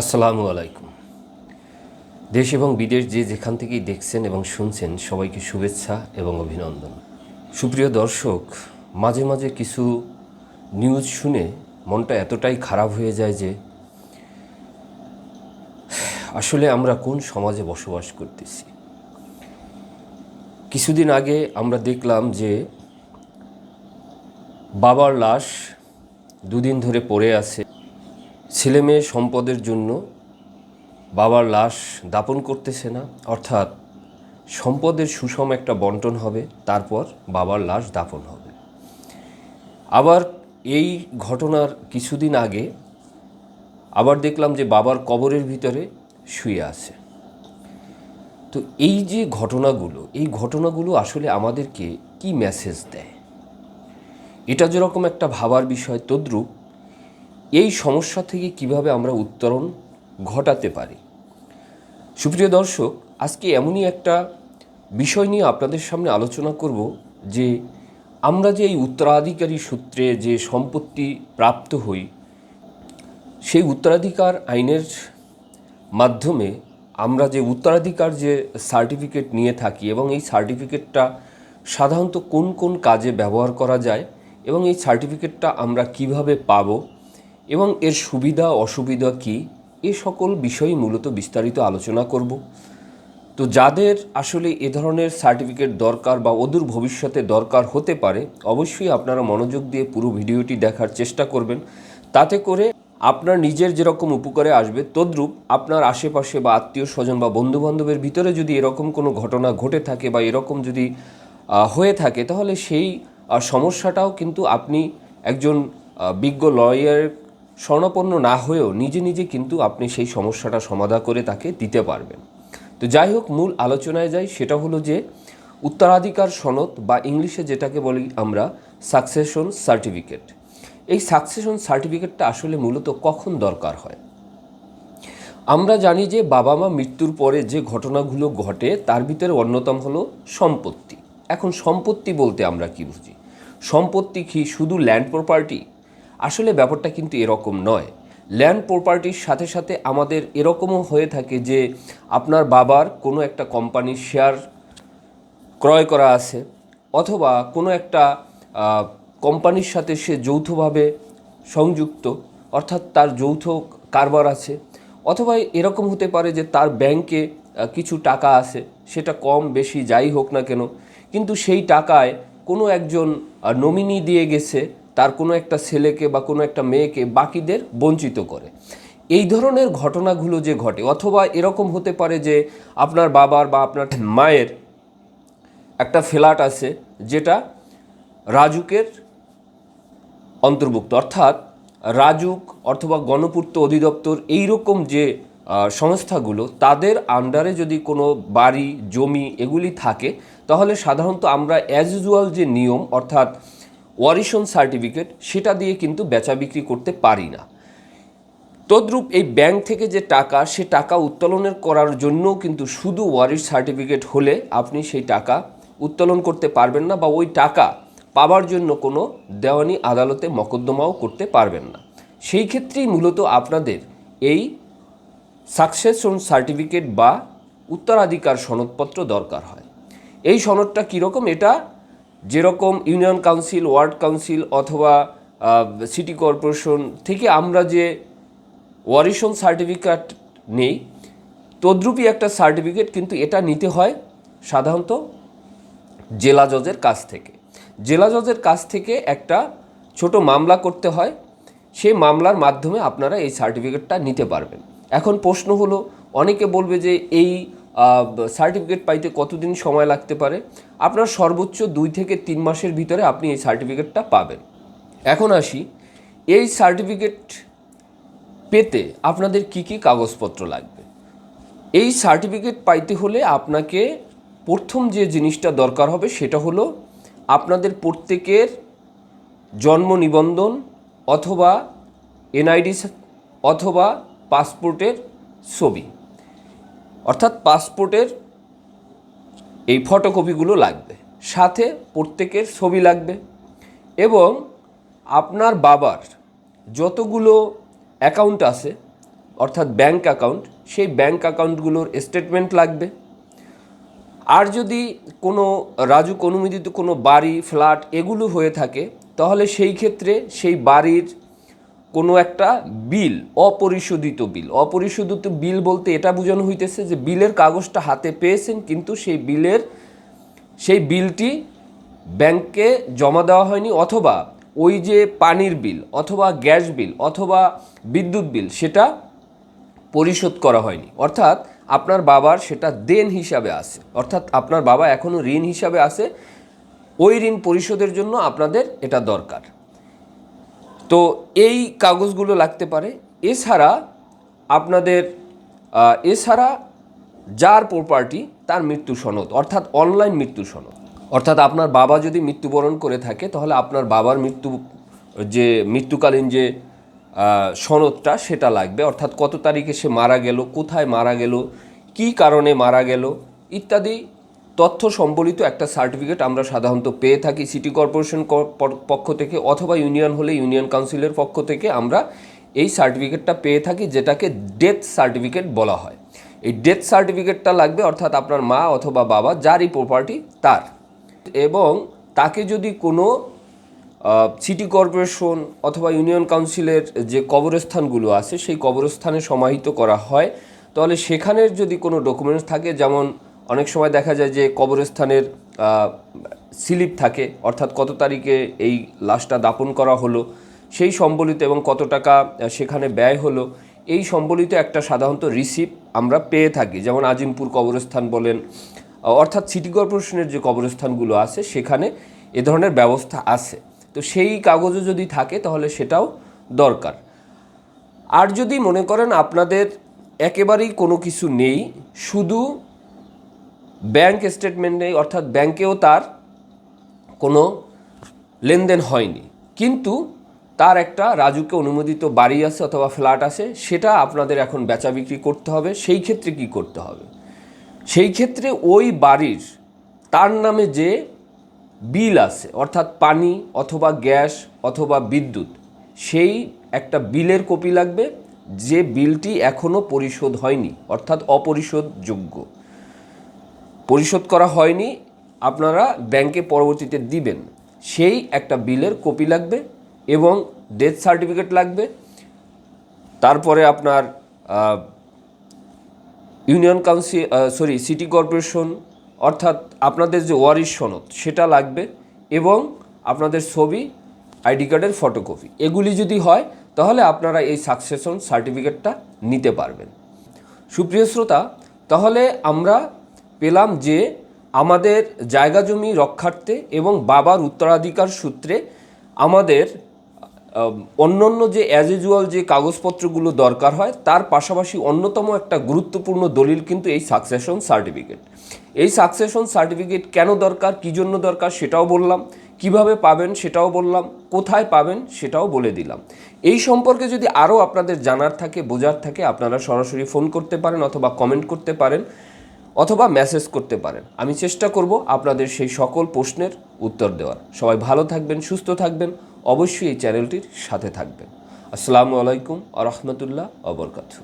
আসসালামু আলাইকুম। দেশ এবং বিদেশ যে যেখান থেকেই দেখছেন এবং শুনছেন, সবাইকে শুভেচ্ছা এবং অভিনন্দন। সুপ্রিয় দর্শক, মাঝে মাঝে কিছু নিউজ শুনে মনটা এতটাই খারাপ হয়ে যায় যে, আসলে আমরা কোন সমাজে বসবাস করতেছি? কিছুদিন আগে আমরা দেখলাম যে, বাবার লাশ দুদিন ধরে পড়ে আছে। ছেলে মেয়ে সম্পদের জন্য বাবার লাশ দাপন করতেছে না, অর্থাৎ সম্পদের সুষম একটা বন্টন হবে, তারপর বাবার লাশ দাপন হবে। আবার এই ঘটনার কিছুদিন আগে আবার দেখলাম যে বাবার কবরের ভিতরে শুয়ে আছে। তো এই যে ঘটনাগুলো, এই ঘটনাগুলো আসলে আমাদেরকে কি মেসেজ দেয়? এটা যেরকম একটা ভাবার বিষয়, তদ্রূপ এই সমস্যা থেকে কীভাবে আমরা উত্তরণ ঘটাতে পারি? সুপ্রিয় দর্শক, আজকে এমনই একটা বিষয় নিয়ে আপনাদের সামনে আলোচনা করব যে আমরা যে এই উত্তরাধিকারী সূত্রে যে সম্পত্তি প্রাপ্ত হই, সেই উত্তরাধিকার আইনের মাধ্যমে আমরা যে উত্তরাধিকার যে সার্টিফিকেট নিয়ে থাকি এবং এই সার্টিফিকেটটা সাধারণত কোন কোন কাজে ব্যবহার করা যায় এবং এই সার্টিফিকেটটা আমরা কীভাবে পাব এবং এর সুবিধা, অসুবিধা কী? এ সকল বিষয়ই মূলত বিস্তারিত আলোচনা করব। তো যাদের আসলে এ ধরনের সার্টিফিকেট দরকার বা অদূর ভবিষ্যতে দরকার হতে পারে, অবশ্যই আপনারা মনোযোগ দিয়ে পুরো ভিডিওটি দেখার চেষ্টা করবেন। তাতে করে আপনার নিজের যেরকম উপকারে আসবে, তদ্রূপ আপনার আশেপাশে বা আত্মীয় স্বজন বা বন্ধুবান্ধবের ভিতরে যদি এরকম কোনো ঘটনা ঘটে থাকে বা এরকম যদি হয়ে থাকে, তাহলে সেই সমস্যাটাও কিন্তু আপনি একজন বিজ্ঞ লয়ার স্বর্ণপন্ন না হয়েও নিজে নিজে কিন্তু আপনি সেই সমস্যাটা সমাধা করে তাকে দিতে পারবেন। তো যাই হোক, মূল আলোচনায় যাই, সেটা হলো যে উত্তরাধিকার সনদ বা ইংলিশে যেটাকে বলি আমরা সাকসেশন সার্টিফিকেট এই সাকসেশন সার্টিফিকেটটা আসলে মূলত কখন দরকার হয়? আমরা জানি যে বাবা মা মৃত্যুর পরে যে ঘটনাগুলো ঘটে, তার ভিতরে অন্যতম হলো সম্পত্তি। এখন সম্পত্তি বলতে আমরা কি বুঝি? সম্পত্তি কি শুধু ল্যান্ড প্রপার্টি আসলে ব্যাপারটা কিন্তু এরকম নয়। ল্যান্ড প্রপার্টির সাথে সাথে আমাদের এরকমও হয়ে থাকে যে, আপনার বাবার কোনো একটা কোম্পানির শেয়ার ক্রয় করা আছে, অথবা কোনো একটা কোম্পানির সাথে সে যৌথভাবে সংযুক্ত, অর্থাৎ তার যৌথ কারবার আছে, অথবা এরকম হতে পারে যে তার ব্যাংকে কিছু টাকা আছে, সেটা কম, বেশি, যাই হোক না কেন, কিন্তু সেই টাকায় কোনো একজন নমিনি দিয়ে গেছে তার কোনো একটা ছেলেকে বা কোনো একটা মেয়েকে বাকিদের বঞ্চিত করে। এই ধরনের ঘটনাগুলো যে ঘটে, অথবা এরকম হতে পারে যে আপনার বাবার বা আপনার মায়ের একটা ফ্ল্যাট আছে যেটা রাজুকের অন্তর্ভুক্ত। অর্থাৎ রাজুক অথবা গণপূর্ত অধিদপ্তর এই রকম যে সংস্থাগুলো, তাদের আন্ডারে যদি কোনো বাড়ি, জমি এগুলি থাকে, তাহলে সাধারণত আমরা অ্যাজ ইউজুয়াল যে নিয়ম, অর্থাৎ ওয়ারিশন সার্টিফিকেট, সেটা দিয়ে কিন্তু বেচা বিক্রি করতে পারি না। তদ্রূপ এই ব্যাংক থেকে যে টাকা, সে টাকা উত্তোলনের করার জন্যও কিন্তু শুধু ওয়ারিশ সার্টিফিকেট হলে আপনি সেই টাকা উত্তোলন করতে পারবেন না বা ওই টাকা পাবার জন্য কোনো দেওয়ানি আদালতে মকদ্দমাও করতে পারবেন না। সেই ক্ষেত্রেই মূলত আপনাদের এই সাকসেশন সার্টিফিকেট বা উত্তরাধিকার সনদপত্র দরকার হয়। এই সনদটা কীরকম? এটা যেরকম ইউনিয়ন কাউন্সিল, ওয়ার্ড কাউন্সিল অথবা সিটি কর্পোরেশন থেকে আমরা যে ওয়ারিশন সার্টিফিকেট নেই তদ্রূপই একটা সার্টিফিকেট কিন্তু এটা নিতে হয় সাধারণত জেলা জজের কাছ থেকে। জেলা জজের কাছ থেকে একটা ছোট মামলা করতে হয় সেই মামলার মাধ্যমে আপনারা এই সার্টিফিকেটটা নিতে পারবেন। এখন প্রশ্ন হলো, অনেকে বলবে যে এই সার্টিফিকেট পাইতে কতদিন সময় লাগতে পারে? আপনার সর্বোচ্চ দুই থেকে তিন মাসের ভিতরে আপনি এই সার্টিফিকেটটা পাবেন। এখন আসি, এই সার্টিফিকেট পেতে আপনাদের কি কি কাগজপত্র লাগবে? এই সার্টিফিকেট পাইতে হলে আপনাকে প্রথম যে জিনিসটা দরকার হবে সেটা হলো আপনাদের প্রত্যেকের জন্ম নিবন্ধন অথবা এনআইডি অথবা পাসপোর্টের ছবি। অর্থাৎ পাসপোর্টের এই ফটোকপিগুলো লাগবে। সাথে প্রত্যেকের ছবি লাগবে এবং আপনার বাবার যতগুলো অ্যাকাউন্ট আছে, অর্থাৎ ব্যাংক অ্যাকাউন্ট, সেই ব্যাংক অ্যাকাউন্টগুলোর স্টেটমেন্ট লাগবে। আর যদি কোনো রাজুক অনুমোদিত কোনো বাড়ি, ফ্ল্যাট এগুলো হয়ে থাকে, তাহলে সেই ক্ষেত্রে সেই বাড়ির কোনো একটা বিল, অপরিশোধিত বিল। অপরিশোধিত বিল বলতে এটা বোঝানো হইতেছে যে বিলের কাগজটা হাতে পেয়েছেন, কিন্তু সেই বিলের, সেই বিলটি ব্যাংকে জমা দেওয়া হয়নি, অথবা ওই যে পানির বিল, অথবা গ্যাস বিল, অথবা বিদ্যুৎ বিল, সেটা পরিশোধ করা হয়নি। অর্থাৎ আপনার বাবার সেটা দেন হিসাবে আছে। অর্থাৎ আপনার বাবা এখনও ঋণ হিসাবে আছে। ওই ঋণ পরিশোধের জন্য আপনাদের এটা দরকার। তো এই কাগজগুলো লাগতে পারে। এছাড়া আপনাদের এছাড়া যার প্রপার্টি তার মৃত্যু সনদ, অর্থাৎ অনলাইন মৃত্যু সনদ। অর্থাৎ আপনার বাবা যদি মৃত্যুবরণ করে থাকে, তাহলে আপনার বাবার মৃত্যু, যে মৃত্যুকালীন যে সনদটা সেটা লাগবে। অর্থাৎ কত তারিখে সে মারা গেল, কোথায় মারা গেল, কী কারণে মারা গেল, ইত্যাদি তথ্য সম্বলিত একটা সার্টিফিকেট আমরা সাধারণত পেয়ে থাকি সিটি কর্পোরেশন পক্ষ থেকে অথবা ইউনিয়ন হলে ইউনিয়ন কাউন্সিলের পক্ষ থেকে আমরা এই সার্টিফিকেটটা পেয়ে থাকি যেটাকে ডেথ সার্টিফিকেট বলা হয়। এই ডেথ সার্টিফিকেটটা লাগবে অর্থাৎ আপনার মা অথবা বাবা, যারই প্রপার্টি তার। এবং তাকে যদি কোনো সিটি কর্পোরেশন অথবা ইউনিয়ন কাউন্সিলের যে কবরস্থানগুলো আছে, সেই কবরস্থানে সমাহিত করা হয়, তাহলে সেখানের যদি কোনো ডকুমেন্টস থাকে, যেমন অনেক সময় দেখা যায় যে কবরস্থানের স্লিপ থাকে, অর্থাৎ কত তারিখে এই লাশটা দাপন করা হলো, সেই সম্বলিত এবং কত টাকা সেখানে ব্যয় হলো, এই সম্বলিত একটা সাধারণত রিসিপ্ট আমরা পেয়ে থাকি। যেমন আজিমপুর কবরস্থান বলেন অর্থাৎ সিটি কর্পোরেশনের যে কবরস্থানগুলো আছে, সেখানে এ ধরনের ব্যবস্থা আছে। তো সেই কাগজও যদি থাকে, তাহলে সেটাও দরকার। আর যদি মনে করেন আপনাদের একেবারেই কোনো কিছু নেই, শুধু ব্যাংক স্টেটমেন্ট অর্থাৎ ব্যাংকেও তার কোনো লেনদেন হয়নি। কিন্তু তার একটা রাজুকে অনুমোদিত বাড়ি আছে অথবা ফ্ল্যাট আছে, সেটা আপনাদের এখন বেচা বিক্রি করতে হবে, সেই ক্ষেত্রে কি করতে হবে? সেই ক্ষেত্রে ওই বাড়ির, তার নামে যে বিল আছে, অর্থাৎ পানি অথবা গ্যাস অথবা বিদ্যুৎ, সেই একটা বিলের কপি লাগবে, যে বিলটি এখনও পরিশোধ হয়নি, অর্থাৎ অপরিশোধযোগ্য। পরিশোধ করা হয়নি, আপনারা ব্যাংকে পরবর্তীতে দিবেন। সেই একটা বিলের কপি লাগবে এবং ডেথ সার্টিফিকেট লাগবে। তারপরে আপনার union council sorry, city corporation, অর্থাৎ আপনাদের যে ওয়ারিশ সনদ, সেটা লাগবে এবং আপনাদের ছবি, আইডি কার্ডের ফটোকপি। এগুলি যদি হয়, তাহলে আপনারা এই সাকসেশন সার্টিফিকেটটা নিতে পারবেন। সুপ্রিয় শ্রোতা, তাহলে আমরা পেলাম যে আমাদের জায়গা জমি রক্ষার্থে এবং বাবার উত্তরাধিকার সূত্রে আমাদের অন্য অন্য যে অ্যাজ ইউজুয়াল যে কাগজপত্রগুলো দরকার হয়, তার পাশাপাশি অন্যতম একটা গুরুত্বপূর্ণ দলিল কিন্তু এই সাকসেশন সার্টিফিকেট এই সাকসেশন সার্টিফিকেট কেন দরকার, কী জন্য দরকার সেটাও বললাম, কীভাবে পাবেন সেটাও বললাম, কোথায় পাবেন সেটাও বলে দিলাম। এই সম্পর্কে যদি আরও আপনাদের জানার থাকে, বোঝার থাকে, আপনারা সরাসরি ফোন করতে পারেন অথবা কমেন্ট করতে পারেন। অথবা মেসেজ করতে পারেন। আমি চেষ্টা করব আপনাদের সেই সকল প্রশ্নের উত্তর দেওয়ার। সবাই ভালো থাকবেন, সুস্থ থাকবেন, অবশ্যই এই চ্যানেলটির সাথে থাকবেন। আসসালামু আলাইকুম আ রহমতুল্লাহ অবরকাতু